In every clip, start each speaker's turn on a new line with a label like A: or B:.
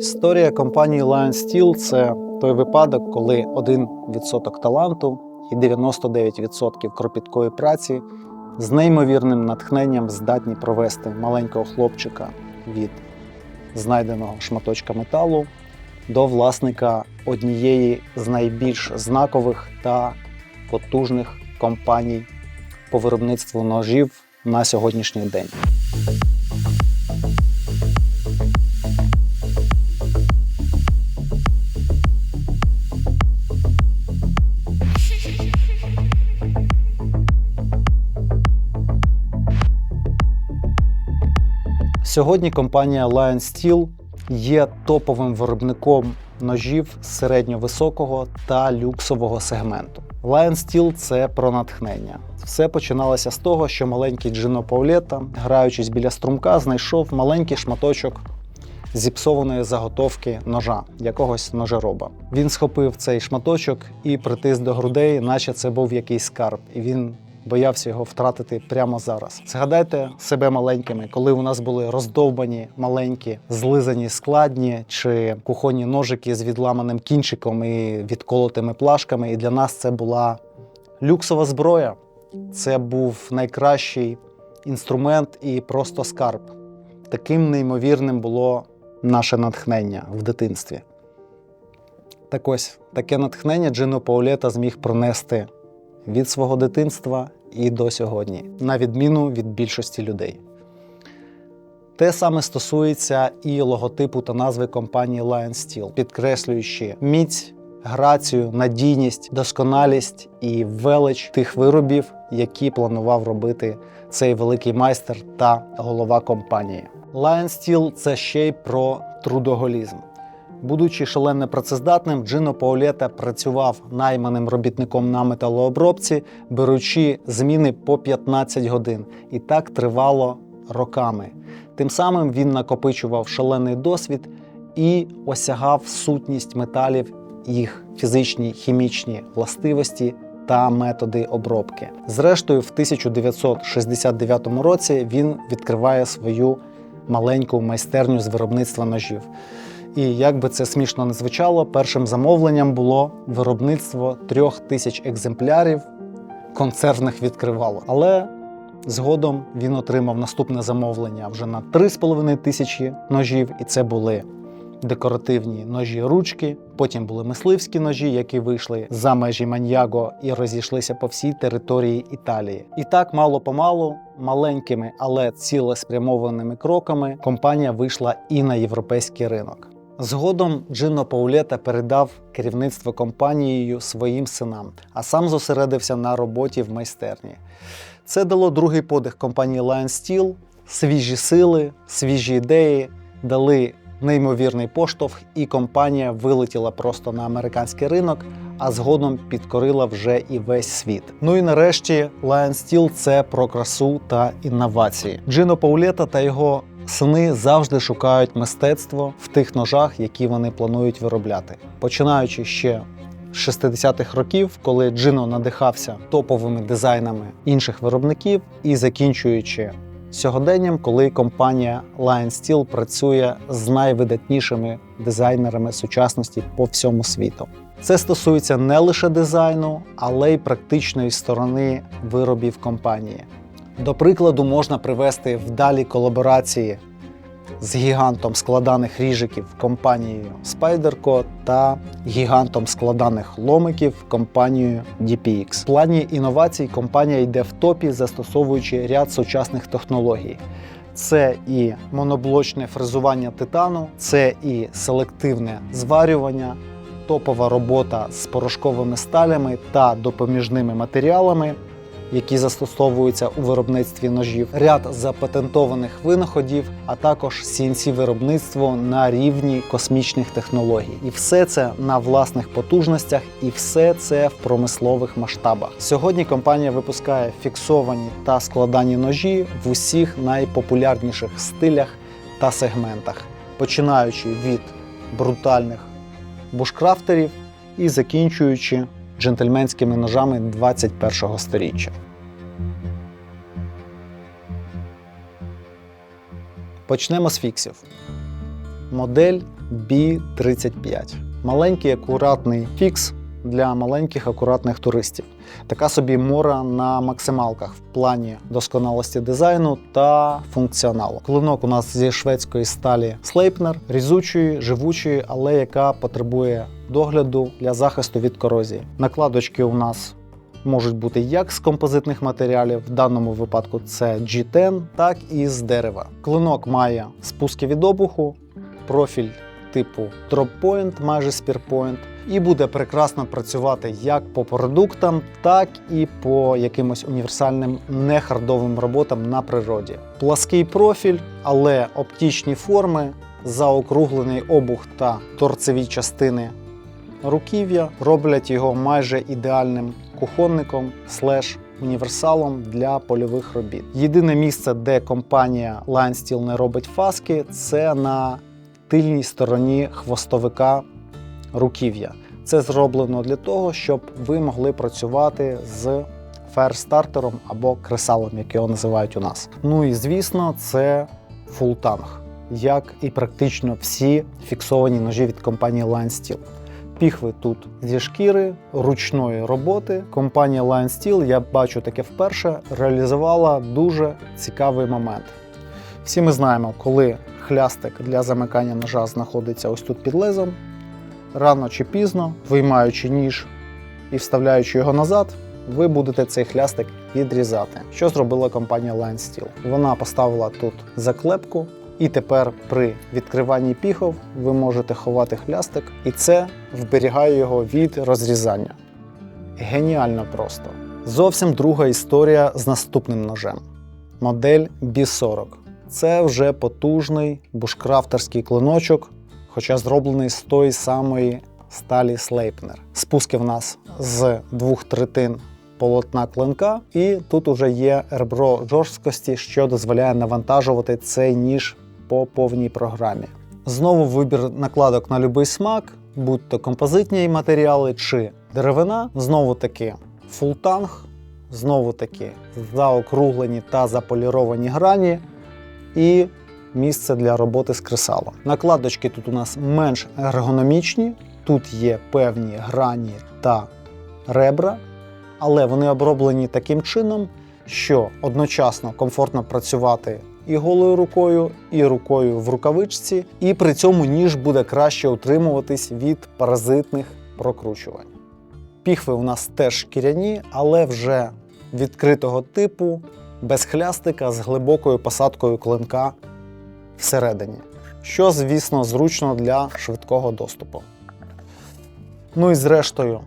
A: Історія компанії Lion Steel – це той випадок, коли 1% таланту і 99% кропіткої праці з неймовірним натхненням здатні провести маленького хлопчика від знайденого шматочка металу до власника однієї з найбільш знакових та потужних компаній по виробництву ножів на сьогоднішній день. Сьогодні компанія Lion Steel є топовим виробником ножів середньовисокого та люксового сегменту. Lion Steel – це про натхнення. Все починалося з того, що маленький Джино Паулета, граючись біля струмка, знайшов маленький шматочок зіпсованої заготовки ножа, якогось ножероба. Він схопив цей шматочок і притис до грудей, наче це був якийсь скарб, і він боявся його втратити прямо зараз. Згадайте себе маленькими, коли у нас були роздовбані маленькі, злизані складні чи кухонні ножики з відламаним кінчиком і відколотими плашками. І для нас це була люксова зброя. Це був найкращий інструмент і просто скарб. Таким неймовірним було наше натхнення в дитинстві. Так ось таке натхнення Джино Паулета зміг пронести від свого дитинства і до сьогодні, на відміну від більшості людей. Те саме стосується і логотипу та назви компанії Lion Steel, підкреслюючи міць, грацію, надійність, досконалість і велич тих виробів, які планував робити цей великий майстер та голова компанії. Lion Steel – це ще й про трудоголізм. Будучи шалено працездатним, Джино Паулета працював найманим робітником на металообробці, беручи зміни по 15 годин. І так тривало роками. Тим самим він накопичував шалений досвід і осягав сутність металів, їх фізичні хімічні властивості та методи обробки. Зрештою, в 1969 році він відкриває свою маленьку майстерню з виробництва ножів. І як би це смішно не звучало, першим замовленням було виробництво трьох тисяч екземплярів консервних відкривалок. Але згодом він отримав наступне замовлення вже на 3,5 тисячі ножів, і це були декоративні ножі ручки. Потім були мисливські ножі, які вийшли за межі Маньяго і розійшлися по всій території Італії. І так мало помалу, маленькими, але цілеспрямованими кроками компанія вийшла і на європейський ринок. Згодом Джино Паулета передав керівництво компанією своїм синам, а сам зосередився на роботі в майстерні. Це дало другий подих компанії Lion Steel, свіжі сили, свіжі ідеї, дали неймовірний поштовх, і компанія вилетіла просто на американський ринок, а згодом підкорила вже і весь світ. Ну і нарешті Lion Steel – це про красу та інновації. Джино Паулета та його сини завжди шукають мистецтво в тих ножах, які вони планують виробляти, починаючи ще з 60-х років, коли Джино надихався топовими дизайнами інших виробників, і закінчуючи сьогоденням, коли компанія Lion Steel працює з найвидатнішими дизайнерами сучасності по всьому світу. Це стосується не лише дизайну, але й практичної сторони виробів компанії. До прикладу, можна привести вдалі колаборації з гігантом складаних ріжиків компанією Spyderco та гігантом складаних ломиків компанією DPX. В плані інновацій компанія йде в топі, застосовуючи ряд сучасних технологій. Це і моноблочне фрезування титану, це і селективне зварювання, топова робота з порошковими сталями та допоміжними матеріалами, які застосовуються у виробництві ножів, ряд запатентованих винаходів, а також cnc виробництво на рівні космічних технологій. І все це на власних потужностях, і все це в промислових масштабах. Сьогодні компанія випускає фіксовані та складані ножі в усіх найпопулярніших стилях та сегментах, починаючи від брутальних бушкрафтерів і закінчуючи джентльменськими ножами 21-го сторіччя. Почнемо з фіксів. Модель B35. Маленький акуратний фікс для маленьких акуратних туристів. Така собі мора на максималках в плані досконалості дизайну та функціоналу. Клинок у нас зі шведської сталі Sleipner, різучої, живучої, але яка потребує догляду для захисту від корозії. Накладочки у нас можуть бути як з композитних матеріалів, в даному випадку це G10, так і з дерева. Клинок має спуски від обуху, профіль типу Drop Point, майже Spear Point, і буде прекрасно працювати як по продуктам, так і по якимось універсальним нехардовим роботам на природі. Плаский профіль, але оптичні форми, заокруглений обух та торцеві частини руків'я роблять його майже ідеальним кухонником слеш універсалом для польових робіт. Єдине місце, де компанія Line Steel не робить фаски, це на тильній стороні хвостовика руків'я. Це зроблено для того, щоб ви могли працювати з фаєрстартером або кресалом, як його називають у нас. Ну і звісно, це фултанг, як і практично всі фіксовані ножі від компанії Line Steel. Піхви тут зі шкіри ручної роботи. Компанія Lion Steel, я бачу таке вперше, реалізувала дуже цікавий момент. Всі ми знаємо, коли хлястик для замикання ножа знаходиться ось тут під лезом, рано чи пізно, виймаючи ніж і вставляючи його назад, ви будете цей хлястик відрізати. Що зробила компанія Lion Steel? Вона поставила тут заклепку, і тепер при відкриванні піхов ви можете ховати хлястик, і це вберігає його від розрізання. Геніально просто. Зовсім друга історія з наступним ножем. Модель B40. Це вже потужний бушкрафтерський клиночок, хоча зроблений з тої самої сталі Sleipner. Спуски в нас з двох третин полотна клинка, і тут уже є ребро жорсткості, що дозволяє навантажувати цей ніж по повній програмі. Знову вибір накладок на будь-який смак, будь то композитні матеріали чи деревина. Знову таки фултанг, знову таки заокруглені та заполіровані грані і місце для роботи з кресалом. Накладочки тут у нас менш ергономічні, тут є певні грані та ребра, але вони оброблені таким чином, що одночасно комфортно працювати і голою рукою, і рукою в рукавичці, і при цьому ніж буде краще утримуватись від паразитних прокручувань. Піхви у нас теж шкіряні, але вже відкритого типу, без хлястика з глибокою посадкою клинка всередині, що, звісно, зручно для швидкого доступу. Ну і зрештою,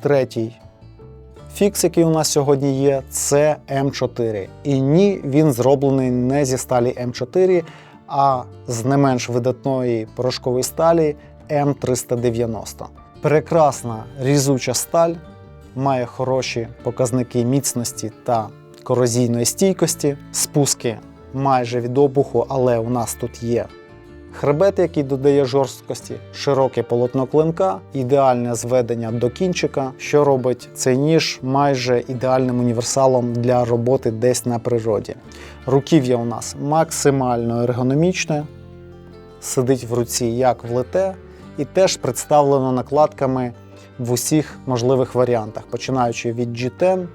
A: третій фікс, який у нас сьогодні є, це М4. І ні, він зроблений не зі сталі М4, а з не менш видатної порошкової сталі М390. Прекрасна різуча сталь, має хороші показники міцності та корозійної стійкості, спуски майже від обуху, але у нас тут є хребет, який додає жорсткості, широке полотно клинка, ідеальне зведення до кінчика, що робить цей ніж майже ідеальним універсалом для роботи десь на природі. Руків'я у нас максимально ергономічне, сидить в руці як влете, і теж представлено накладками в усіх можливих варіантах, починаючи від G10,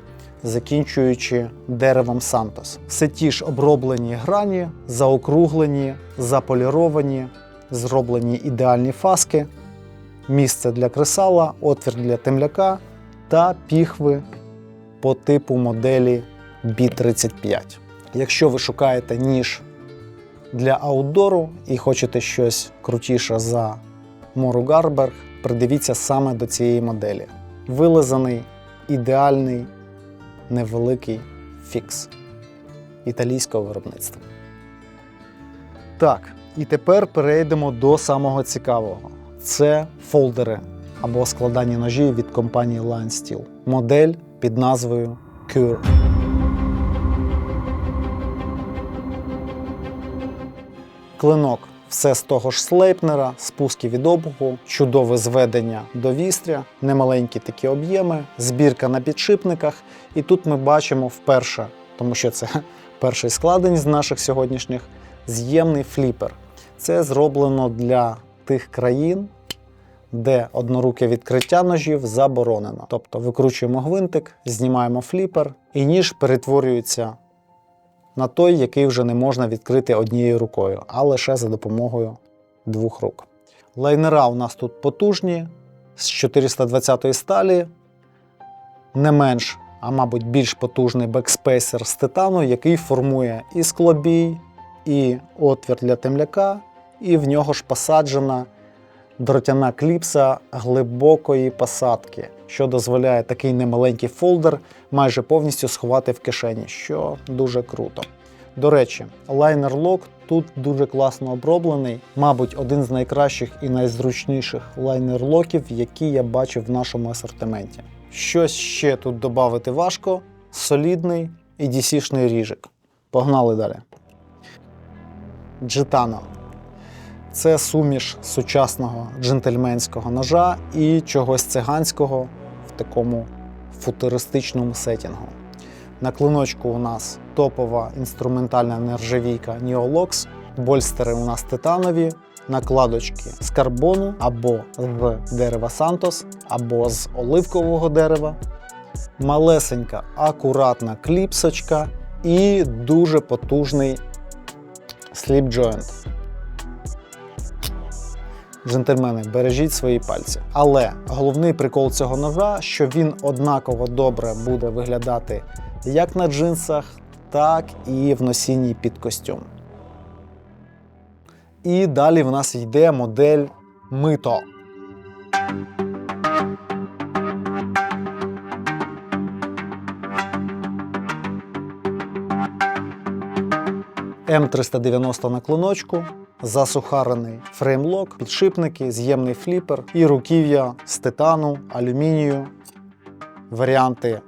A: закінчуючи деревом Сантос. Все ті ж оброблені грані, заокруглені, заполіровані, зроблені ідеальні фаски, місце для кресала, отвір для темляка та піхви по типу моделі B35. Якщо ви шукаєте ніж для аутдору і хочете щось крутіше за Мору Гарберг, придивіться саме до цієї моделі. Вилизаний, ідеальний, невеликий фікс італійського виробництва. Так, і тепер перейдемо до самого цікавого: це фолдери або складані ножі від компанії Line Steel. Модель під назвою Cure. Клинок все з того ж слейпнера, спуски від обуху, чудове зведення до вістря, немаленькі такі об'єми, збірка на підшипниках. І тут ми бачимо вперше, тому що це перший складень з наших сьогоднішніх, з'ємний фліпер. Це зроблено для тих країн, де одноруке відкриття ножів заборонено. Тобто викручуємо гвинтик, знімаємо фліпер, і ніж перетворюється на той, який вже не можна відкрити однією рукою, а лише за допомогою двох рук. Лайнера у нас тут потужні з 420 сталі, не менш, а мабуть, більш потужний бекспейсер з титану, який формує і склобій, і отвір для темляка, і в нього ж посаджена дротяна кліпса глибокої посадки, що дозволяє такий немаленький фолдер майже повністю сховати в кишені, що дуже круто. До речі, лайнер лок тут дуже класно оброблений, мабуть, один з найкращих і найзручніших лайнер локів, які я бачив в нашому асортименті. Щось ще тут додати важко, солідний і DC-шний ріжик. Погнали далі. Джитано. Це суміш сучасного джентльменського ножа і чогось циганського такому футуристичному сетінгу. На клиночку у нас топова інструментальна нержавійка Neolox, больстери у нас титанові, накладочки з карбону або з дерева Santos, або з оливкового дерева, малесенька акуратна кліпсочка і дуже потужний сліп джойнт. Джентльмени, бережіть свої пальці. Але головний прикол цього ножа, що він однаково добре буде виглядати як на джинсах, так і в носінні під костюм. І далі в нас йде модель мито. М390 на клиночку, засухарений фреймлок, підшипники, з'ємний фліпер і руків'я з титану, алюмінію, варіанти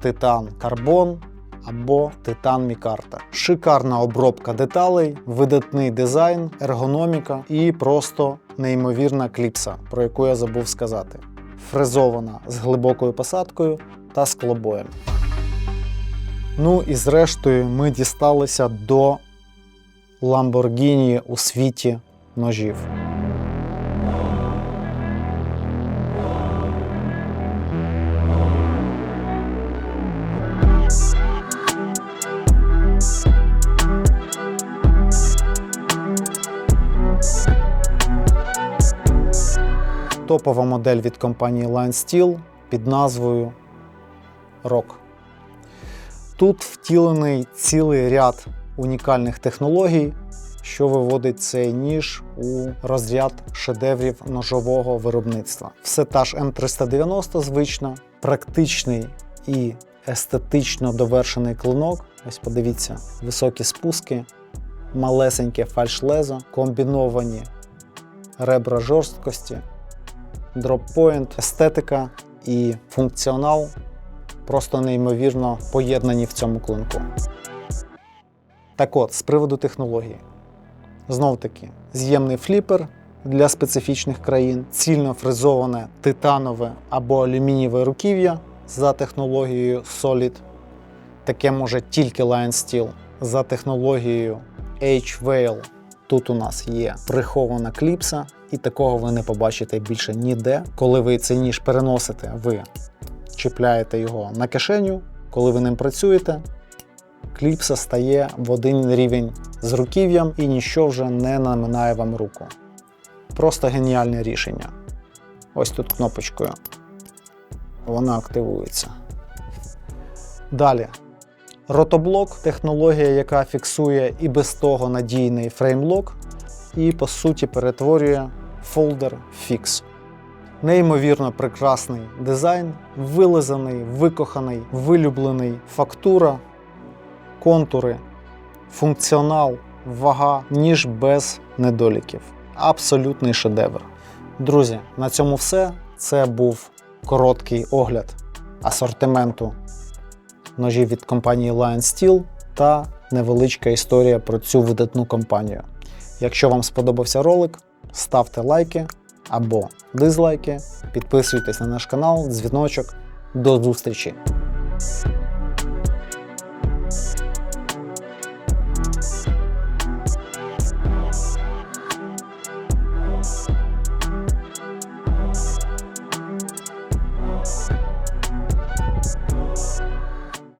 A: титан карбон або титан мікарта. Шикарна обробка деталей, видатний дизайн, ергономіка і просто неймовірна кліпса, про яку я забув сказати. Фрезована з глибокою посадкою та склобоєм. Ну і зрештою ми дісталися до Lamborghini у світі ножів. Топова модель від компанії Line Steel під назвою Rock. Тут втілений цілий ряд унікальних технологій, що виводить цей ніж у розряд шедеврів ножового виробництва. Все та ж М390 звична, практичний і естетично довершений клинок. Ось подивіться, високі спуски, малесеньке фальш-лезо, комбіновані ребра жорсткості, дроппоінт, естетика і функціонал просто неймовірно поєднані в цьому клинку. Так от, з приводу технології. Знов таки, з'ємний фліпер для специфічних країн, цільно фрезоване титанове або алюмінієве руків'я за технологією Solid. Таке може тільки Lion Steel. За технологією H-Whale тут у нас є прихована кліпса, і такого ви не побачите більше ніде. Коли ви цей ніж переносите, ви чіпляєте його на кишеню, коли ви ним працюєте, кліпса стає в один рівень з руків'ям і ніщо вже не наминає вам руку. Просто геніальне рішення. Ось тут кнопочкою. Вона активується. Далі. Ротоблок технологія, яка фіксує і без того надійний фреймлок, і по суті перетворює фолдер фікс. Неймовірно прекрасний дизайн, вилизаний, викоханий, вилюблений фактура, контури, функціонал, вага, ніж без недоліків. Абсолютний шедевр. Друзі, на цьому все. Це був короткий огляд асортименту ножів від компанії Lion Steel та невеличка історія про цю видатну компанію. Якщо вам сподобався ролик, ставте лайки або дизлайки, підписуйтесь на наш канал, дзвіночок. До зустрічі!